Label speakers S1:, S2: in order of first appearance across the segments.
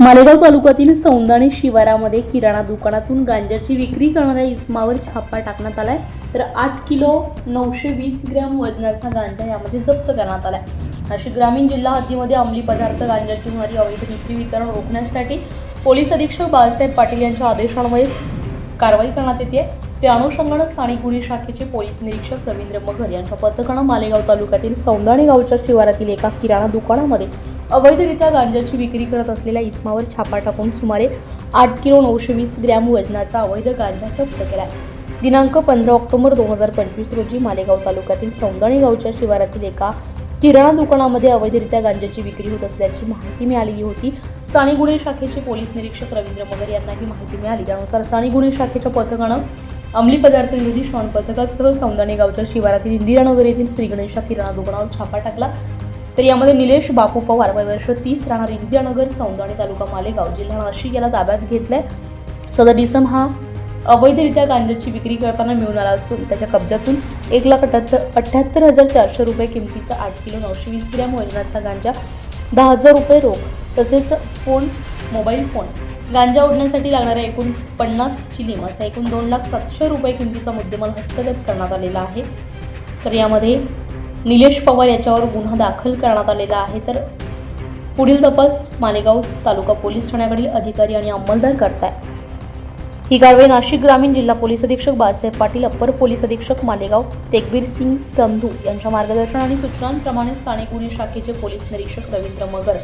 S1: मालेगाव तालुक्यातील सौंदाणे शिवारामध्ये किराणा दुकानातून गांजाची विक्री करणाऱ्या इसमावर छापा टाकण्यात आलाय. तर आठ किलो नऊशे वीस ग्रॅम वजनाचा गांजा यामध्ये जप्त करण्यात आलाय. नाशिक ग्रामीण जिल्हा हद्दीमध्ये अंमली पदार्थ गांजाची होणारी अवैध विक्री वितरण रोखण्यासाठी पोलीस अधीक्षक बाळासाहेब पाटील यांच्या आदेशान्वये कारवाई करण्यात येते. ते अनुषंगानं स्थानिक गुन्हे शाखेचे पोलीस निरीक्षक रवींद्र मगर यांच्या पथकानं मालेगाव तालुक्यातील सौंदाणे गावच्या शिवारातील एका किराणा दुकानामध्ये अवैधरित्या गांजाची विक्री करत असलेल्या इस्मावर छापा टाकून सुमारे आठ किलो नऊशे वीस ग्रॅम वजनाचा अवैध गांजा जप्त केला आहे. दिनांक पंधरा ऑक्टोबर दोन हजार पंचवीस रोजी मालेगाव तालुक्यातील सौंदाणी गावच्या शिवारातील एका किराणा दुकानामध्ये अवैधरित्या गांजाची विक्री होत असल्याची माहिती मिळालेली होती. स्थानिक गुन्हे शाखेचे पोलीस निरीक्षक रवींद्र मगर यांना ही माहिती मिळाली. त्यानुसार स्थानिक गुन्हे शाखेच्या पथकानं अंमली पदार्थ विरोधी श्वान पथकासह सौंदाणे गावच्या शिवारातील इंदिरानगर येथील श्रीगणेशा किराणा दुकानावर छापा टाकला. तर यामध्ये निलेश बापू पवार वय वर्ष तीस राहणार विद्यानगर सौंदाणी तालुका मालेगाव जिल्हा नाशिक याला ताब्यात घेतलाय. सदर इसम हा अवैधरित्या गांजाची विक्री करताना मिळून आला असून त्याच्या कब्जातून एक लाख अठ्याहत्तर अठ्ठ्याहत्तर हजार चारशे रुपये किमतीचा आठ किलो नऊशे वीस ग्रॅम वजनाचा गांजा दहा हजार रुपये रोख तसेच फोन मोबाईल फोन. गांजा ओढण्यासाठी लागणाऱ्या एकूण पन्नास चिलीम असा एकूण दोन लाख सातशे रुपये किमतीचा मुद्देमाल हस्तगत करण्यात आलेला आहे. तर यामध्ये निलेश पवार याच्यावर गुन्हा दाखल करण्यात आलेला आहे. तर पुढील तपास मालेगाव तालुका पोलीस ठाण्याकडील अधिकारी आणि अंमलदार करताय ही कारवाई नाशिक ग्रामीण जिल्हा पोलीस अधीक्षक बाळासाहेब पाटील अप्पर पोलीस अधीक्षक मालेगाव तेगबीर सिंग संधू यांच्या मार्गदर्शन आणि सूचनांप्रमाणे स्थानिक गुन्हे शाखेचे पोलीस निरीक्षक रवींद्र मगर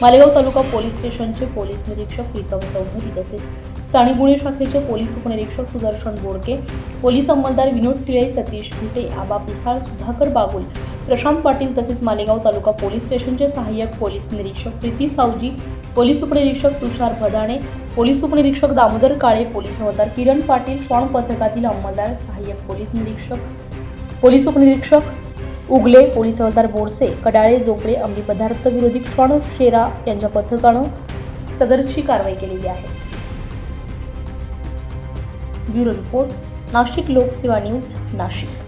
S1: मालेगाव तालुका पोलीस स्टेशनचे पोलीस निरीक्षक प्रीतम चौधरी तसेच स्थानिक गुन्हे शाखेचे पोलीस उपनिरीक्षक सुदर्शन बोडके पोलीस अंमलदार विनोद टिळे सतीश घुटे आबा पिसाळ सुधाकर बागुल प्रशांत पाटील तसेच मालेगाव तालुका पोलीस स्टेशनचे सहाय्यक पोलीस निरीक्षक प्रीती सावजी पोलीस उपनिरीक्षक तुषार भदाणे पोलीस उपनिरीक्षक दामोदर काळे पोलीस हवालदार किरण पाटील श्वान पथकातील अंमलदार सहाय्यक पोलीस निरीक्षक पोलीस उपनिरीक्षक उगले पोलीस हवालदार बोरसे कडाळे जोपडे अंमली पदार्थ विरोधी क्षण शेरा यांच्या पथकानं सदरची कारवाई केलेली आहे. ब्युरो रिपोर्ट नाशिक लोकसेवा न्यूज नाशिक.